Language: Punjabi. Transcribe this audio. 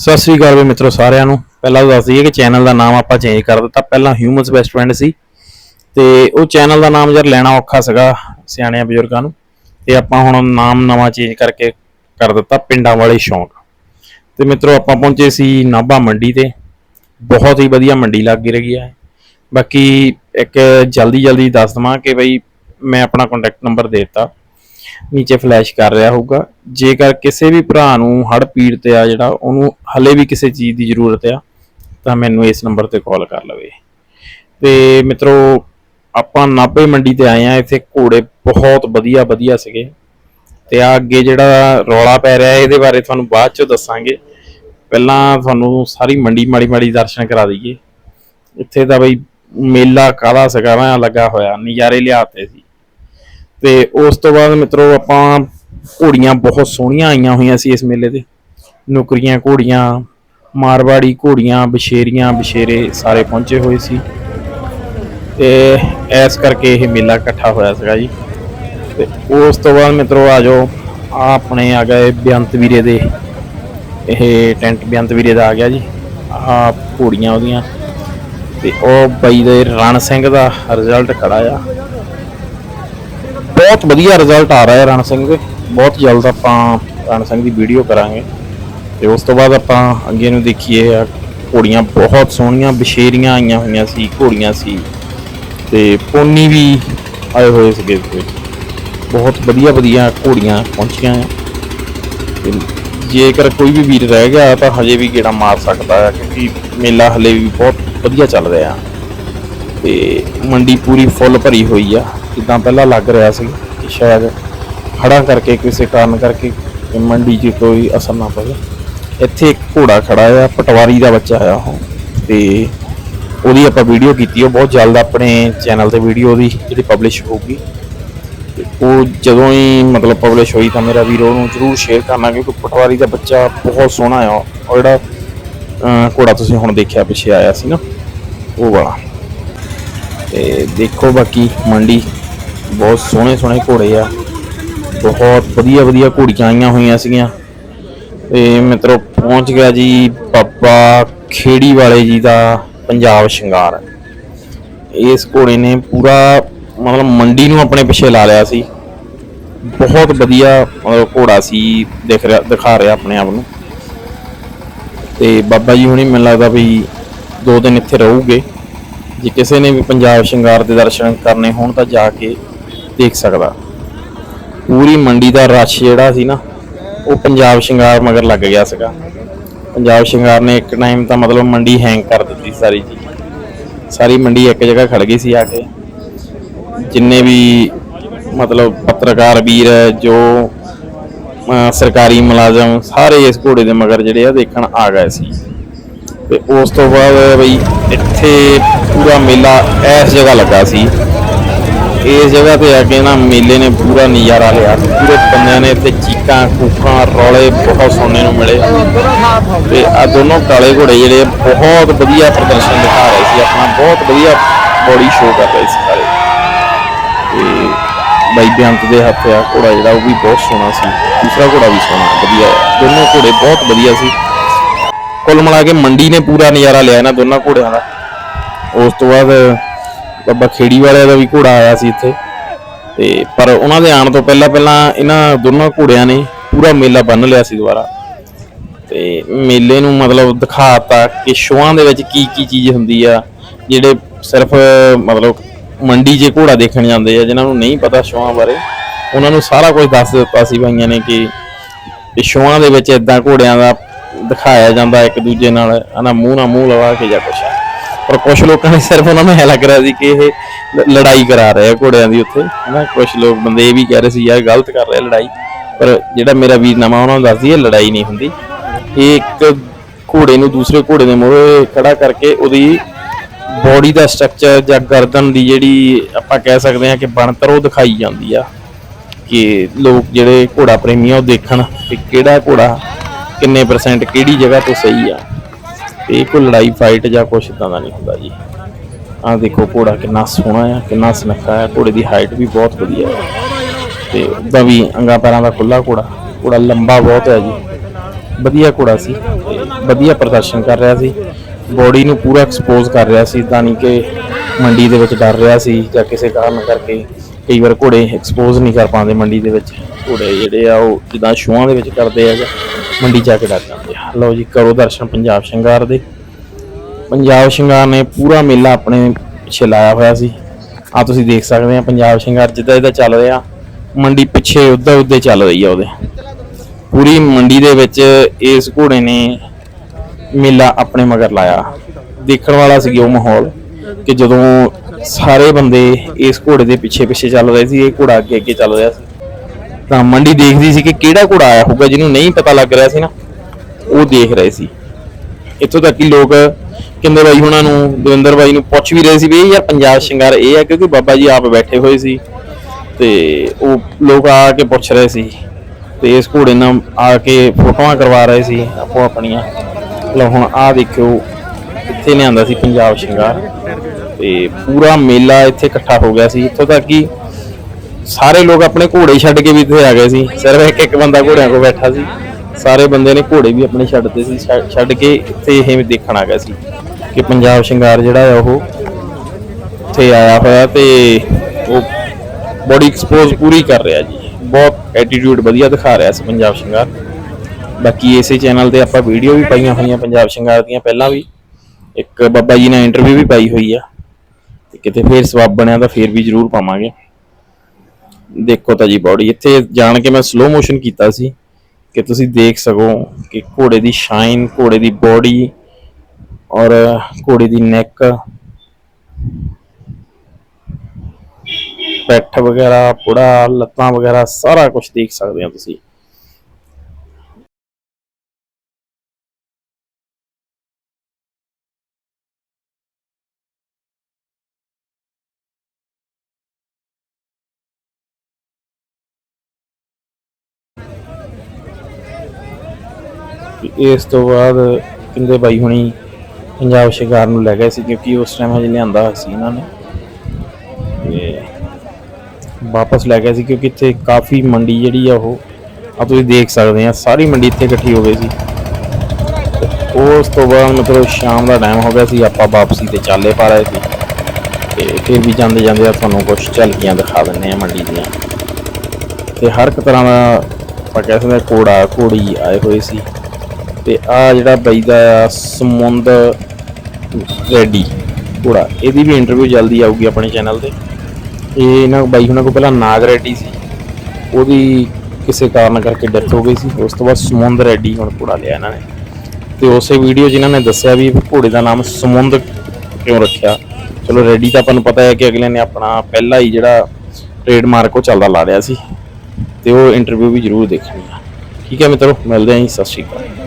ਸਤਿ ਸ੍ਰੀ ਅਕਾਲ ਵੀ ਮਿੱਤਰੋ ਸਾਰਿਆਂ ਨੂੰ। ਪਹਿਲਾਂ ਤਾਂ ਦੱਸ ਦਈਏ ਕਿ ਚੈਨਲ ਦਾ ਨਾਮ ਆਪਾਂ ਚੇਂਜ ਕਰ ਦਿੱਤਾ। ਪਹਿਲਾਂ ਹਿਊਮਨਸ ਬੈਸਟ ਫਰੈਂਡ ਸੀ। ਤੇ ਉਹ ਚੈਨਲ ਦਾ ਨਾਮ ਯਾਰ ਲੈਣਾ ਔਖਾ ਸੀਗਾ ਸਿਆਣਿਆਂ ਬਜ਼ੁਰਗਾਂ ਨੂੰ। ਤੇ ਆਪਾਂ ਹੁਣ ਨਾਮ ਨਵਾਂ ਚੇਂਜ ਕਰਕੇ ਕਰ ਦਿੱਤਾ, ਪਿੰਡਾਂ ਵਾਲੇ ਸ਼ੌਂਕ। ਤੇ ਮਿੱਤਰੋ ਆਪਾਂ ਪਹੁੰਚੇ ਸੀ ਨਾਭਾ ਮੰਡੀ ਤੇ। ਬਹੁਤ ਹੀ ਵਧੀਆ ਮੰਡੀ ਲੱਗ ਰਹੀ ਹੈ। ਬਾਕੀ ਇੱਕ ਜਲਦੀ ਜਲਦੀ ਦੱਸ ਦਵਾਂ ਕਿ ਬਈ ਮੈਂ ਆਪਣਾ ਕੰਟੈਕਟ ਨੰਬਰ ਦੇ ਦਿੱਤਾ। ਨੀਚੇ ਫਲੈਸ਼ ਕਰ ਰਿਹਾ ਹੋਊਗਾ। ਜੇਕਰ ਕਿਸੇ ਵੀ ਭਰਾ ਨੂੰ ਹੜ ਪੀੜ ਤੇ ਆ ਜਿਹੜਾ, ਉਹਨੂੰ ਹਲੇ ਵੀ ਕਿਸੇ ਚੀਜ਼ ਦੀ ਜ਼ਰੂਰਤ ਆ, ਤਾਂ ਮੈਨੂੰ ਇਸ ਨੰਬਰ ਤੇ ਕਾਲ ਕਰ ਲਵੇ। ਤੇ ਮਿੱਤਰੋ, ਆਪਾਂ ਨਾਭੇ ਮੰਡੀ ਤੇ ਆਏ ਆ, ਇੱਥੇ ਘੋੜੇ ਬਹੁਤ ਵਧੀਆ ਵਧੀਆ ਸੀਗੇ। ਤੇ ਆ ਅੱਗੇ ਜਿਹੜਾ ਰੌਲਾ ਪੈ ਰਿਹਾ, ਇਹਦੇ ਬਾਰੇ ਤੁਹਾਨੂੰ ਬਾਅਦ ਚ ਦੱਸਾਂਗੇ। ਪਹਿਲਾਂ ਤੁਹਾਨੂੰ ਸਾਰੀ ਮੰਡੀ ਮਾੜੀ ਮਾੜੀ ਦਰਸ਼ਨ ਕਰਾ ਦਈਏ। ਇੱਥੇ ਤਾਂ ਬਈ ਮੇਲਾ ਕਾਹਦਾ ਸੀਗਾ ਲੱਗਾ ਹੋਇਆ, ਨਜ਼ਾਰੇ ਲਿਆਤੇ ਸੀ। ਤੇ ਉਸ ਤੋਂ ਬਾਅਦ ਮਿੱਤਰੋ ਆਪਾਂ ਘੋੜੀਆਂ ਬਹੁਤ ਸੋਹਣੀਆਂ ਆਈਆਂ ਹੋਈਆਂ ਸੀ ਇਸ ਮੇਲੇ ਤੇ। ਨੁਕਰੀਆਂ ਘੋੜੀਆਂ, ਮਾਰਵਾੜੀ ਘੋੜੀਆਂ ਬਸ਼ੇਰੀਆਂ ਬਸ਼ੇਰੇ ਸਾਰੇ ਪਹੁੰਚੇ ਹੋਏ ਸੀ। ਤੇ ਐਸ ਕਰਕੇ ਇਹ ਮੇਲਾ ਇਕੱਠਾ ਹੋਇਆ ਸੀਗਾ ਜੀ। ਤੇ ਉਸ ਤੋਂ ਬਾਅਦ ਮਿੱਤਰੋ ਆ ਜਾਓ, ਆ ਆਪਣੇ ਆ ਗਏ ਬੇਅੰਤ ਵੀਰੇ ਦੇ। ਇਹ ਟੈਂਟ ਬੇਅੰਤ ਵੀਰੇ ਦਾ ਆ ਗਿਆ ਜੀ। ਆ ਘੋੜੀਆਂ ਉਹਦੀਆਂ। ਤੇ ਉਹ ਬਾਈ ਦੇ ਰਣ ਸਿੰਘ ਦਾ ਰਿਜ਼ਲਟ ਖੜਾ ਆ। ਬਹੁਤ ਵਧੀਆ ਰਿਜ਼ਲਟ ਆ ਰਿਹਾ ਹੈ ਰਣ ਸਿੰਘ ਦੇ। ਬਹੁਤ ਜਲਦ ਆਪਾਂ ਰਣ ਸਿੰਘ ਦੀ ਵੀਡੀਓ ਕਰਾਂਗੇ। ਤੇ ਉਸ ਤੋਂ ਬਾਅਦ ਆਪਾਂ ਅੱਗੇ ਨੂੰ ਦੇਖੀਏ ਆ ਘੋੜੀਆਂ ਬਹੁਤ ਸੋਹਣੀਆਂ, ਬਸ਼ੇਰੀਆਂ ਆਈਆਂ ਹੋਈਆਂ ਸੀ, ਘੋੜੀਆਂ ਸੀ। ਤੇ ਪੋਨੀ ਵੀ ਆਏ ਹੋਏ ਸੀਗੇ ਇੱਥੇ। ਬਹੁਤ ਵਧੀਆ ਵਧੀਆ ਘੋੜੀਆਂ ਪਹੁੰਚੀਆਂ ਤੇ ਜੇਕਰ ਕੋਈ ਵੀ ਵੀਰ ਰਹਿ ਗਿਆ, ਤਾਂ ਹਜੇ ਵੀ ਗੇੜਾ ਮਾਰ ਸਕਦਾ ਹੈ ਕਿਉਂਕਿ ਮੇਲਾ ਹਲੇ ਵੀ ਬਹੁਤ ਵਧੀਆ ਚੱਲ ਰਿਹਾ। ਤੇ ਮੰਡੀ ਪੂਰੀ ਫੁੱਲ ਭਰੀ ਹੋਈ ਆ, ਜਿੱਦਾਂ ਪਹਿਲਾਂ ਲੱਗ ਰਿਹਾ ਸੀ। ਸ਼ਾਇਦ ਹੜ੍ਹਾਂ ਕਰਕੇ ਕਿਸੇ ਕਾਰਨ ਕਰਕੇ ਮੰਡੀ 'ਚ ਕੋਈ ਅਸਰ ਨਾ ਪਵੇ। ਇੱਥੇ ਇੱਕ ਘੋੜਾ ਖੜਾ ਆ, ਪਟਵਾਰੀ ਦਾ ਬੱਚਾ ਆ ਉਹ। ਤੇ ਉਹਦੀ ਆਪਾਂ ਵੀਡੀਓ ਕੀਤੀ, ਉਹ ਬਹੁਤ ਜਲਦ ਆਪਣੇ ਚੈਨਲ ਤੇ ਵੀਡੀਓ ਦੀ ਜਿਹੜੀ ਪਬਲਿਸ਼ ਹੋਊਗੀ। ਤੇ ਉਹ ਜਦੋਂ ਹੀ ਮਤਲਬ ਪਬਲਿਸ਼ ਹੋਈ ਤਾਂ ਮੇਰਾ ਵੀਰ ਉਹਨੂੰ ਜਰੂਰ ਸ਼ੇਅਰ ਕਰਨਾ, ਕਿਉਂਕਿ ਪਟਵਾਰੀ ਦਾ ਬੱਚਾ ਬਹੁਤ ਸੋਹਣਾ ਆ। ਉਹ ਜਿਹੜਾ ਘੋੜਾ ਤੁਸੀਂ ਹੁਣ ਦੇਖਿਆ ਪਿੱਛੇ ਆਇਆ ਸੀ ਨਾ, ਉਹ ਵਾਲਾ। ਤੇ ਦੇਖੋ ਬਾਕੀ ਮੰਡੀ ਬਹੁਤ ਸੋਹਣੇ ਸੋਹਣੇ ਘੋੜੇ ਆ। ਬਹੁਤ ਵਧੀਆ ਵਧੀਆ ਘੋੜੀਆਂ ਆਈਆਂ ਹੋਈਆਂ ਸੀਗੀਆਂ। ਤੇ ਮਿੱਤਰੋ, ਪਹੁੰਚ ਗਿਆ ਜੀ ਬਾਬਾ ਖੇੜੀ ਵਾਲੇ ਜੀ ਦਾ ਪੰਜਾਬ ਸ਼ਿੰਗਾਰ। ਇਸ ਘੋੜੇ ਨੇ ਪੂਰਾ ਮਤਲਬ ਮੰਡੀ ਨੂੰ ਆਪਣੇ ਪਿੱਛੇ ਲਾ ਲਿਆ ਸੀ। ਬਹੁਤ ਵਧੀਆ ਘੋੜਾ ਸੀ ਦਿਖ ਰਿਹਾ, ਦਿਖਾ ਰਿਹਾ ਆਪਣੇ ਆਪ ਨੂੰ। ਤੇ ਬਾਬਾ ਜੀ ਹੁਣੇ ਮੈਨੂੰ ਲੱਗਦਾ ਵੀ ਦੋ ਦਿਨ ਇੱਥੇ ਰਹੂਗੇ। ਜੇ ਕਿਸੇ ਨੇ ਵੀ ਪੰਜਾਬ ਸ਼ਿੰਗਾਰ ਦੇ ਦਰਸ਼ਨ ਕਰਨੇ ਹੋਣ ਤਾਂ ਜਾ ਕੇ ਦੇਖ ਸਕਦਾ। ਪੂਰੀ ਮੰਡੀ ਦਾ ਰਸ਼ ਜਿਹੜਾ ਸੀ ਨਾ, ਉਹ ਪੰਜਾਬ ਸ਼ਿੰਗਾਰ ਮਗਰ ਲੱਗ ਗਿਆ ਸੀਗਾ। ਪੰਜਾਬ ਸ਼ਿੰਗਾਰ ਨੇ ਇੱਕ ਟਾਈਮ ਤਾਂ ਮਤਲਬ ਮੰਡੀ ਹੈਂਗ ਕਰ ਦਿੱਤੀ ਸਾਰੀ ਜੀ। ਸਾਰੀ ਮੰਡੀ ਇੱਕ ਜਗ੍ਹਾ ਖੜ ਗਈ ਸੀ ਆ ਕੇ। ਜਿੰਨੇ ਵੀ ਮਤਲਬ ਪੱਤਰਕਾਰ ਵੀਰ, ਜੋ ਸਰਕਾਰੀ ਮੁਲਾਜ਼ਮ, ਸਾਰੇ ਇਸ ਘੋੜੇ ਦੇ ਮਗਰ ਜਿਹੜੇ ਆ ਦੇਖਣ ਆ ਗਏ ਸੀ। ਤੇ ਉਸ ਤੋਂ ਬਾਅਦ ਬਈ ਇੱਥੇ ਪੂਰਾ ਮੇਲਾ ਇਸ ਜਗ੍ਹਾ ਲੱਗਾ ਸੀ। ਇਸ ਜਗ੍ਹਾ ਤੇ ਆ ਕੇ ਨਾ ਮੇਲੇ ਨੇ ਪੂਰਾ ਨਜ਼ਾਰਾ ਲਿਆ। ਪੂਰੇ ਬੰਦਿਆਂ ਨੇ ਇੱਥੇ ਚੀਕਾਂ, ਕੂਕਾਂ, ਰੌਲੇ ਬਹੁਤ ਸੁਣਨੇ ਨੂੰ ਮਿਲੇ। ਤੇ ਆ ਦੋਨੋਂ ਕਾਲੇ ਘੋੜੇ ਜਿਹੜੇ ਬਹੁਤ ਵਧੀਆ ਪ੍ਰਦਰਸ਼ਨ ਦਿਖਾ ਰਹੇ ਸੀ। ਆਪਣਾ ਬਹੁਤ ਵਧੀਆ ਬੋਡੀ ਸ਼ੋਅ ਕਰ ਰਹੇ ਸੀ ਸਾਰੇ। ਤੇ ਬਾਈ ਬੇਅੰਤ ਦੇ ਹੱਥ ਆ ਘੋੜਾ ਜਿਹੜਾ, ਉਹ ਵੀ ਬਹੁਤ ਸੋਹਣਾ ਸੀ। ਦੂਸਰਾ ਘੋੜਾ ਵੀ ਸੋਹਣਾ, ਵਧੀਆ ਦੋਨੋਂ ਘੋੜੇ ਬਹੁਤ ਵਧੀਆ ਸੀ। ਕੁੱਲ ਮਿਲਾ ਕੇ ਮੰਡੀ ਨੇ ਪੂਰਾ ਨਜ਼ਾਰਾ ਲਿਆ ਇਹਨਾਂ ਦੋਨਾਂ ਘੋੜਿਆਂ ਦਾ। ਉਸ ਤੋਂ ਬਾਅਦ ਬਾਬਾ ਖੇੜੀ ਵਾਲਿਆਂ ਦਾ ਵੀ ਘੋੜਾ ਆਇਆ ਸੀ ਇੱਥੇ। ਤੇ ਪਰ ਉਹਨਾਂ ਦੇ ਆਉਣ ਤੋਂ ਪਹਿਲਾਂ ਪਹਿਲਾਂ ਇਹਨਾਂ ਦੋਨਾਂ ਘੋੜਿਆਂ ਨੇ ਪੂਰਾ ਮੇਲਾ ਬੰਨ ਲਿਆ ਸੀ ਦੁਬਾਰਾ। ਤੇ ਮੇਲੇ ਨੂੰ ਮਤਲਬ ਦਿਖਾਤਾ ਕਿ ਸ਼ੋਆਂ ਦੇ ਵਿੱਚ ਕੀ ਕੀ ਚੀਜ਼ ਹੁੰਦੀ ਆ, ਜਿਹੜੇ ਸਿਰਫ ਮਤਲਬ ਮੰਡੀ 'ਚ ਘੋੜਾ ਦੇਖਣ ਜਾਂਦੇ ਆ, ਜਿਨ੍ਹਾਂ ਨੂੰ ਨਹੀਂ ਪਤਾ ਸ਼ੋਆਂ ਬਾਰੇ, ਉਹਨਾਂ ਨੂੰ ਸਾਰਾ ਕੁਝ ਦੱਸ ਦਿੱਤਾ ਸੀ ਭਾਈਆਂ ਨੇ ਕਿ ਇਹ ਸ਼ੋਆਂ ਦੇ ਵਿੱਚ ਇਦਾਂ ਘੋੜਿਆਂ ਦਾ ਦਿਖਾਇਆ ਜਾਂਦਾ ਇੱਕ ਦੂਜੇ ਨਾਲ ਹਨਾ ਮੂੰਹ ਨਾਲ ਮੂੰਹ ਲਵਾ ਕੇ ਜਾਂ ਕੁਛ ਪਰ ਕੁਝ ਲੋਕਾਂ ਨੇ ਸਿਰਫ ਉਹਨਾਂ ਨੂੰ ਇਹ ਲੱਗ ਰਿਹਾ ਸੀ ਕਿ ਇਹ ਲੜਾਈ ਕਰਾ ਰਹੇ ਆ ਘੋੜਿਆਂ ਦੀ ਉੱਥੇ, ਹਨਾ? ਕੁਝ ਲੋਕ ਬੰਦੇ ਇਹ ਵੀ ਕਹਿ ਰਹੇ ਸੀ, ਯਾਰ, ਗਲਤ ਕਰ ਰਿਹਾ ਲੜਾਈ। ਪਰ ਜਿਹੜਾ ਮੇਰਾ ਵੀਰਨਾਮਾ ਉਹਨਾਂ ਨੂੰ ਦੱਸਦੀ ਹੈ ਲੜਾਈ ਨਹੀਂ ਹੁੰਦੀ। ਇਹ ਇੱਕ ਘੋੜੇ ਨੂੰ ਦੂਸਰੇ ਘੋੜੇ ਦੇ ਮੂਹਰੇ ਖੜਾ ਕਰਕੇ ਉਹਦੀ ਬੋਡੀ ਦਾ ਸਟਰਕਚਰ ਜਾਂ ਗਰਦਨ ਦੀ ਜਿਹੜੀ ਆਪਾਂ ਕਹਿ ਸਕਦੇ ਹਾਂ ਕਿ ਬਣਤਰ, ਉਹ ਦਿਖਾਈ ਜਾਂਦੀ ਆ ਕਿ ਲੋਕ ਜਿਹੜੇ ਘੋੜਾ ਪ੍ਰੇਮੀ ਆ, ਉਹ ਦੇਖਣ ਕਿ ਕਿਹੜਾ ਘੋੜਾ, ਕਿੰਨੇ ਪਰਸੈਂਟ ਕਿਹੜੀ ਜਗ੍ਹਾ ਤੋਂ ਸਹੀ ਆ। ਤੇ ਕੋਈ ਲੜਾਈ ਫਾਈਟ ਜਾਂ ਕੁਛ ਇਦਾਂ ਦਾ ਨਹੀਂ ਹੁੰਦਾ ਜੀ। ਆਹ ਦੇਖੋ ਘੋੜਾ ਕਿੰਨਾ ਸੋਹਣਾ ਆ, ਕਿੰਨਾ ਸੁਨੱਖਾ ਹੈ ਘੋੜੇ ਦੀ ਹਾਈਟ ਵੀ ਬਹੁਤ ਵਧੀਆ ਹੈ ਤੇ ਉਹਦਾ ਵੀ ਅੰਗਾ ਪੈਰਾਂ ਦਾ ਖੁੱਲਾ ਘੋੜਾ ਘੋੜਾ ਲੰਬਾ ਬਹੁਤ ਹੈ ਜੀ। ਵਧੀਆ ਘੋੜਾ ਸੀ, ਤੇ ਵਧੀਆ ਪ੍ਰਦਰਸ਼ਨ ਕਰ ਰਿਹਾ ਸੀ। ਬੋਡੀ ਨੂੰ ਪੂਰਾ ਐਕਸਪੋਜ਼ ਕਰ ਰਿਹਾ ਸੀ ਤਾਂ ਨਹੀਂ ਕਿ ਮੰਡੀ ਦੇ ਵਿੱਚ ਡਰ ਰਿਹਾ ਸੀ ਜਾਂ ਕਿਸੇ ਕਾਰਨ ਕਰਕੇ ਕਈ ਵਾਰ ਘੋੜੇ ਐਕਸਪੋਜ਼ ਨਹੀਂ ਕਰ ਪਾਉਂਦੇ ਮੰਡੀ ਦੇ ਵਿੱਚ। ਘੋੜੇ ਜਿਹੜੇ ਆ ਉਹ ਜਿੱਦਾਂ ਸ਼ੋਆਂ ਦੇ ਵਿੱਚ ਕਰਦੇ ਆ ਜਾਂ ਮੰਡੀ ਜਾ ਕੇ ਡਰ ਜਾਂਦੇ ਆ। ਲਓ ਜੀ, ਕਰੋ ਦਰਸ਼ਨ ਪੰਜਾਬ ਸ਼ਿੰਗਾਰ ਦੇ। ਪੰਜਾਬ ਸ਼ਿੰਗਾਰ ਨੇ ਪੂਰਾ ਮੇਲਾ ਆਪਣੇ ਪਿੱਛੇ ਲਾਇਆ ਹੋਇਆ ਸੀ। ਆ ਤੁਸੀਂ ਦੇਖ ਸਕਦੇ ਆ, ਪੰਜਾਬ ਸ਼ਿੰਗਾਰ ਜਿੱਦਾਂ ਜਿੱਦਾਂ ਚੱਲ ਰਿਹਾ, ਮੰਡੀ ਪਿੱਛੇ ਉੱਦਾਂ ਉੱਦੇ ਚੱਲ ਰਹੀ ਆ ਉਹਦੇ। ਪੂਰੀ ਮੰਡੀ ਦੇ ਵਿੱਚ ਇਸ ਘੋੜੇ ਨੇ ਮੇਲਾ ਆਪਣੇ ਮਗਰ ਲਾਇਆ। ਦੇਖਣ ਵਾਲਾ ਸੀ ਉਹ ਮਾਹੌਲ ਕਿ ਜਦੋਂ ਸਾਰੇ ਬੰਦੇ ਇਸ ਘੋੜੇ ਦੇ ਪਿੱਛੇ ਪਿੱਛੇ ਚੱਲ ਰਹੇ ਸੀ, ਇਹ ਘੋੜਾ ਅੱਗੇ ਅੱਗੇ ਚੱਲ ਰਿਹਾ ਸੀ। ਤਾਂ ਮੰਡੀ ਦੇਖਦੀ ਸੀ ਕਿ ਕਿਹੜਾ ਘੋੜਾ ਆਇਆ ਹੋਊਗਾ, ਜਿਹਨੂੰ ਨਹੀਂ ਪਤਾ ਲੱਗ ਰਿਹਾ ਸੀ ਨਾ, ਉਹ ਦੇਖ ਰਹੇ ਸੀ। ਇੱਥੋਂ ਤੱਕ ਕਿ ਲੋਕ ਕਿੰਦੇ ਬਾਈ ਹੁਣਾਂ ਨੂੰ, ਦਵਿੰਦਰ ਬਾਈ ਨੂੰ ਪੁੱਛ ਵੀ ਰਹੇ ਸੀ ਵੀ ਯਾਰ ਪੰਜਾਬ ਸ਼ਿੰਗਾਰ ਇਹ ਹੈ ਕਿਉਂਕਿ ਬਾਬਾ ਜੀ ਆਪ ਬੈਠੇ ਹੋਏ ਸੀ ਤੇ ਉਹ ਲੋਕ ਆ ਕੇ ਪੁੱਛ ਰਹੇ ਸੀ ਤੇ ਇਸ ਘੋੜੇ ਨਾਲ ਆ ਕੇ ਫੋਟੋਆਂ ਕਰਵਾ ਰਹੇ ਸੀ ਆਪੋ ਆਪਣੀਆਂ ਲਓ ਹੁਣ ਆ ਦੇਖਿਓ, ਕਿੱਥੇ ਲਿਆਂਦਾ ਸੀ ਪੰਜਾਬ ਸ਼ਿੰਗਾਰ। ਤੇ ਪੂਰਾ ਮੇਲਾ ਇੱਥੇ ਇਕੱਠਾ ਹੋ ਗਿਆ ਸੀ। ਇੱਥੋਂ ਤੱਕ ਕਿ ਸਾਰੇ ਲੋਕ ਆਪਣੇ ਘੋੜੇ ਛੱਡ ਕੇ ਵੀ ਇੱਥੇ ਆ ਗਏ ਸੀ। ਸਿਰਫ ਇੱਕ ਇੱਕ ਬੰਦਾ ਘੋੜਿਆਂ ਕੋਲ ਬੈਠਾ ਸੀ। ਸਾਰੇ ਬੰਦੇ ਨੇ ਘੋੜੇ ਵੀ ਆਪਣੇ ਛੱਡਦੇ ਸੀ। ਛੱਡ- ਛੱਡ ਕੇ ਇੱਥੇ ਇਹ ਦੇਖਣ ਆ ਗਿਆ ਸੀ ਕਿ ਪੰਜਾਬ ਸ਼ਿੰਗਾਰ ਜਿਹੜਾ ਆ ਉਹ ਇੱਥੇ ਆਇਆ ਹੋਇਆ ਤੇ ਉਹ ਬੋਡੀ ਐਕਸਪੋਜ਼ ਪੂਰੀ ਕਰ ਰਿਹਾ ਜੀ। ਬਹੁਤ ਐਟੀਟਿਊਡ ਵਧੀਆ ਦਿਖਾ ਰਿਹਾ ਸੀ ਪੰਜਾਬ ਸ਼ਿੰਗਾਰ। ਬਾਕੀ ਇਸੇ ਚੈਨਲ ਤੇ ਆਪਾਂ ਵੀਡੀਓ ਵੀ ਪਾਈਆਂ ਹੋਈਆਂ ਪੰਜਾਬ ਸ਼ਿੰਗਾਰ ਦੀਆਂ ਪਹਿਲਾਂ ਵੀ। ਇੱਕ ਬਾਬਾ ਜੀ ਨੇ ਇੰਟਰਵਿਊ ਵੀ ਪਾਈ ਹੋਈ ਆ। ਤੇ ਕਿਤੇ ਫੇਰ ਸਵਾਬ ਬਣਿਆ ਤਾਂ ਫੇਰ ਵੀ ਜ਼ਰੂਰ ਪਾਵਾਂਗੇ। ਦੇਖੋ ਤਾਂ ਜੀ ਬੋਡੀ, ਇੱਥੇ ਜਾਣ ਕੇ ਮੈਂ ਸਲੋ ਮੋਸ਼ਨ ਕੀਤਾ ਸੀ ਕਿ ਤੁਸੀਂ ਦੇਖ ਸਕੋ ਕਿ ਘੋੜੇ ਦੀ ਸ਼ਾਈਨ ਘੋੜੇ ਦੀ ਬੋਡੀ ਔਰ ਘੋੜੇ ਦੀ ਨੈਕ ਪੈਠ ਵਗੈਰਾ, ਪੁੜਾ, ਲੱਤਾਂ ਵਗੈਰਾ ਸਾਰਾ ਕੁਝ ਦੇਖ ਸਕਦੇ ਹੋ ਤੁਸੀਂ। ਇਸ ਤੋਂ ਬਾਅਦ ਕਿੰਦੇ ਬਾਈ ਹੁਣੀ ਪੰਜਾਬ ਸ਼ਿਕਾਰ ਨੂੰ ਲੈ ਗਏ ਸੀ, ਕਿਉਂਕਿ ਉਸ ਟਾਈਮ ਹਜੇ ਲਿਆਂਦਾ ਹੋਇਆ ਸੀ ਇਹਨਾਂ ਨੇ। ਤੇ ਵਾਪਸ ਲੈ ਗਏ ਸੀ, ਕਿਉਂਕਿ ਇੱਥੇ ਕਾਫੀ ਮੰਡੀ ਜਿਹੜੀ ਆ ਉਹ ਆ ਤੁਸੀਂ ਦੇਖ ਸਕਦੇ ਆ, ਸਾਰੀ ਮੰਡੀ ਇੱਥੇ ਇਕੱਠੀ ਹੋ ਗਈ ਸੀ। ਉਸ ਤੋਂ ਬਾਅਦ ਮਤਲਬ ਸ਼ਾਮ ਦਾ ਟਾਈਮ ਹੋ ਗਿਆ ਸੀ, ਆਪਾਂ ਵਾਪਸੀ ਤੇ ਚਾਲੇ ਪਾ ਰਹੇ ਸੀ। ਤੇ ਫਿਰ ਵੀ ਜਾਂਦੇ ਜਾਂਦੇ ਆ ਤੁਹਾਨੂੰ ਕੁਝ ਝਲਕੀਆਂ ਦਿਖਾ ਦਿੰਨੇ ਆ ਮੰਡੀ ਦੀਆਂ। ਤੇ ਹਰ ਇੱਕ ਤਰ੍ਹਾਂ ਦਾ ਆਪਾਂ ਕਹਿ ਸਕਦੇ ਹਾਂ ਘੋੜਾ ਘੋੜੀ ਆਏ ਹੋਏ ਸੀ। ਤੇ ਆ ਜਿਹੜਾ ਬਾਈ ਦਾ ਆ ਸਮੁੰਦ ਰੈਡੀ ਘੋੜਾ, ਇਹਦੀ ਵੀ ਇੰਟਰਵਿਊ ਜਲਦੀ ਆਊਗੀ ਆਪਣੇ ਚੈਨਲ ਤੇ। ਇਹ ਇਹਨਾਂ ਬਾਈ ਉਹਨਾਂ ਕੋਲ ਪਹਿਲਾਂ ਨਾਗ ਰੈਡੀ ਸੀ, ਉਹਦੀ ਕਿਸੇ ਕਾਰਨ ਕਰਕੇ ਡੈਥ ਹੋ ਗਈ ਸੀ, ਉਸ ਤੋਂ ਬਾਅਦ ਸਮੁੰਦ ਰੈਡੀ ਹੁਣ ਘੋੜਾ ਲਿਆ ਇਹਨਾਂ ਨੇ। ਤੇ ਉਸੇ ਵੀਡੀਓ 'ਚ ਇਹਨਾਂ ਨੇ ਦੱਸਿਆ ਵੀ ਘੋੜੇ ਦਾ ਨਾਮ ਸਮੁੰਦ ਕਿਉਂ ਰੱਖਿਆ। ਚਲੋ ਰੈਡੀ ਤਾਂ ਆਪਾਂ ਨੂੰ ਪਤਾ ਹੈ ਕਿ ਅਗਲੇ ਨੇ ਆਪਣਾ ਪਹਿਲਾ ਹੀ ਜਿਹੜਾ ਟ੍ਰੇਡਮਾਰਕ ਉਹ ਚੱਲਦਾ ਲਾ ਰਿਹਾ ਸੀ। ਤੇ ਉਹ ਇੰਟਰਵਿਊ ਵੀ ਜ਼ਰੂਰ ਦੇਖਣੀ ਆ। ਠੀਕ ਹੈ ਮਿੱਤਰੋ, ਮਿਲਦੇ ਆਂ ਜੀ, ਸਤਿ ਸ਼੍ਰੀ ਅਕਾਲ।